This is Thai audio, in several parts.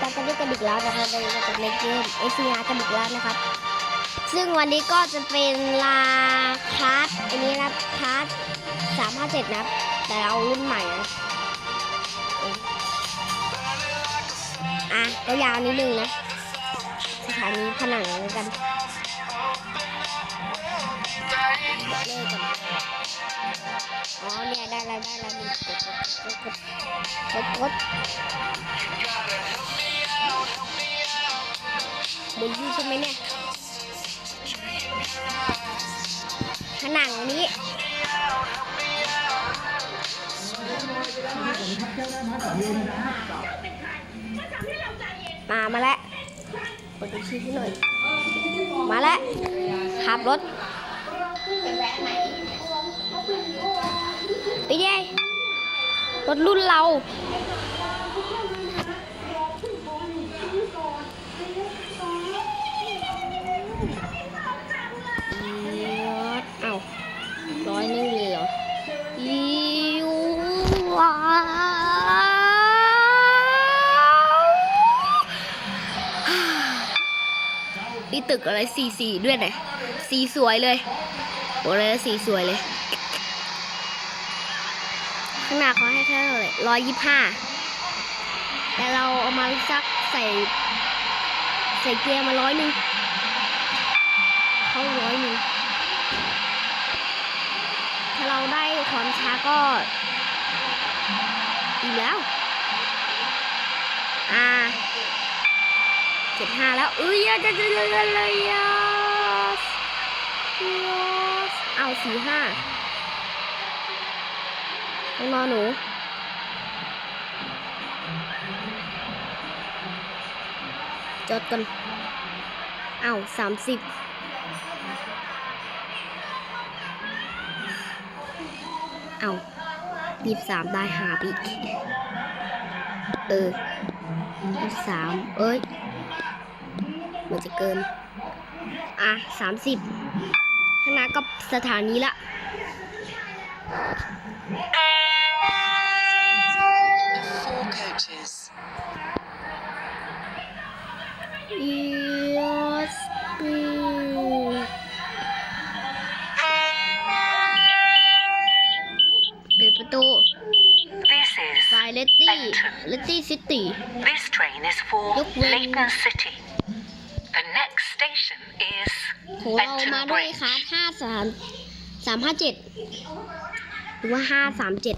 จำกันด้วยกันอีกแล้วนะครับในกับในเกมเอซีอาร์กันอีกแล้วนะครับ ซึ่งวันนี้ก็จะเป็นลาคลาสอันนี้นะคลาสสามห้าเจ็ดนะแต่เรารุ่นใหม่นะอะก็ยาวนิดนึงนะสถานีผนังกันเลิกกัน อ๋อเนี่ยได้แล้วได้แล้วนี่กดกดกดกดกดบนยี่ใช่ไหมเนี่ยผนังนี้มามาแล้วกดดูชี้ให้หน่อย มาแล้วขับรถไป เย้รถรุ่นเราอีดเอาร้อยหนึงเลยเหรออีว้าวนี่ตึกอะไรสีสีด้วยเนี่สีสวยเลยโอ้เลยสีสวยเลย ข้างหน้าเขาให้แค่เท่าไหร่ร้อยยี่ห้าแต่เราเอามาสักใส่ ใส่เกียร์มาร้อยหนึ่งเขาร้อยหนึ่งถ้าเราได้ความช้าก็อีกแล้ว อ่าเจ็ดห้าแล้วเอ้ยจะจะจะจะเลยอะเอาสี่ห้า ต้องนอนหนูจดกันเอาสามสิบเอายี่สามได้หาปอีก เออยี่สามเอ้ย มันจะเกิน อะสามสิบข้างหน้าก็สถานีละ Four coaches. อีสปีปิดประตู This is ไฟเลตตี้ เลตตี้ซิตี้ this train is for Look where- Leighton City. The next station is โหเรามา Benton ด้วย Bridge. คาร์ห้าสามสามห้าเจ็ด หรือว่าห้าสามเจ็ด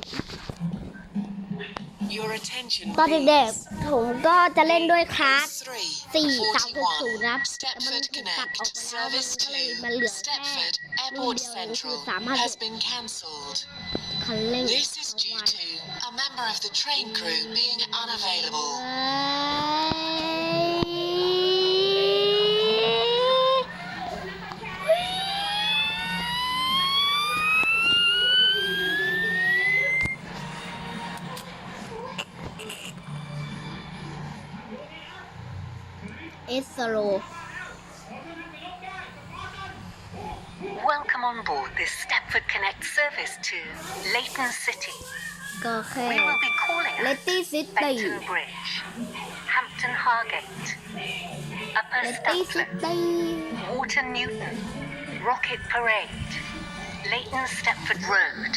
Your attention. ตอน please. เด็กๆผมก็จะเล่นด้วยคลาส Three, สี่สามหกศูน 41. ย์นะครับแต่มัน Stepford ถูกตัดออก Connect ไปแล้วมัน Service ก็เลย to มันเหลือแค่ Stepford รุ่น Airport เดียวคือ Central สามห้า has เจ็ด been cancelled. คันเร่ง This is due to a เอสโล Welcome on board this Stepford Connect service to Leighton City. ก็แค่ We will be calling เล at ตตี้ซิตี้ Benton Bridge, Hampton Hargate, Upper เลตตี้ซิ Stamford, ตี้ Water Newton, Rocket Parade, Leighton Stepford Road,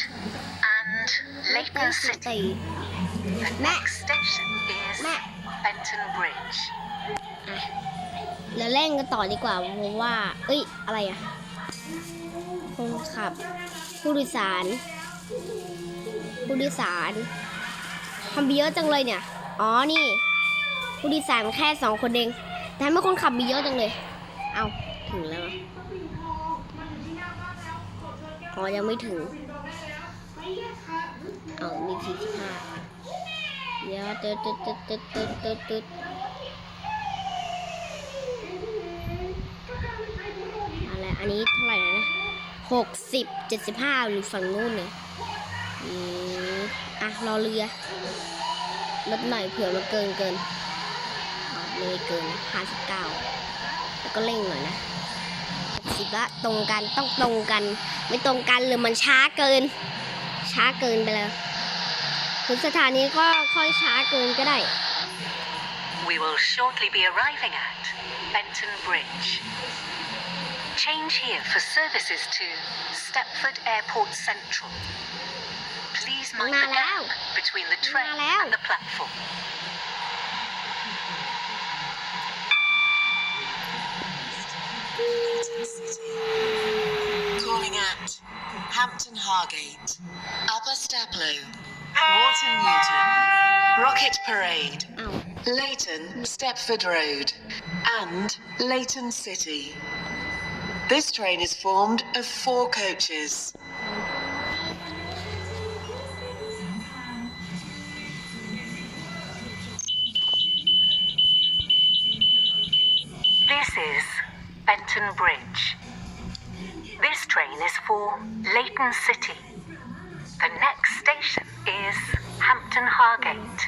and เลตตี้ Leighton ซิ City. ตี้ The Matt. next station is Matt. Benton Bridge. แล้วเล่นกันต่อดีกว่าเพราะว่า เอ้ย อะไรอะคนขับ ผู้โดยสาร ผู้โดยสารทำเยอะจังเลยเนี่ย อ๋อ นี่ ผู้โดยสารแค่สองคนเอง แต่ทำไมคนขับมีเยอะจังเลย เอาถึงแล้ว อ๋อ ยังไม่ถึง เอามีสี่สิบห้า เดี๋ยวตึ๊ดตึ๊ดตึ๊ดตึ๊ดตึ๊ดตึ๊ดตึ๊ดอะไรอันนี้เท่าไหร่นะหกสิบเจ็ดสิบห้าอยู่ฝั่งนู้นเนี่ยอะรอเรือลดหน่อยเผื่อมันเกินเกินอ๋อไม่เกินห้าสิบเก้าแล้วก็เร่งหน่อยนะสิบละตรงกันต้องตรงกัน ไม่ตรงกันหรือมันช้าเกิน ช้าเกินไปแล้ว ถึงสถานีก็ค่อยช้าเกินก็ได้ We we will shortly be arriving at Benton Bridge. Change here for services to Stepford Airport Central. Please mind the gap between the train and the platform. Calling at Hampton Hargate, Upper Staplow, Water Newton, Rocket Parade, Leighton, Stepford Road, and Leighton City. This train is formed of four coaches. This is Benton Bridge. This train is for Leighton City. The next station is Hampton Hargate.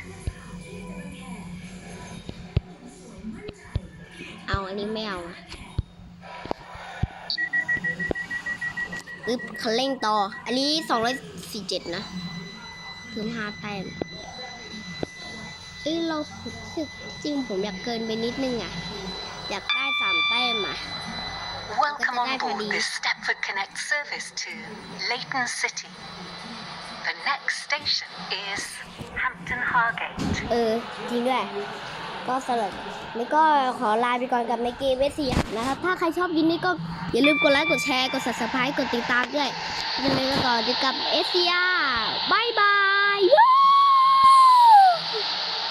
เอาอันนี้ไม่เอาอะอึ๊บคันเร่งต่อ อันนี้สองร้อยสี่เจ็ดนะเพิ่มห้าแต้มเอ้ยเรารู้สึกจริงผมอยากเกินไปนิดนึงอะ อยากได้สามแต้มอะ Welcome on Good board night, this Stepford Connect service to Leighton City. Next station is Hampton Hargate. เออ จริงด้วย ก็สำหรับนี่ก็ขอลาไปก่อนกับในเกมเวสเซีนะครับ ถ้าใครชอบยินนี่ก็อย่าลืมกดไลค์ กดแชร์ กด subscribe กดติดตามด้วยยังไงก็ต่ออยู่กับเอสเซีย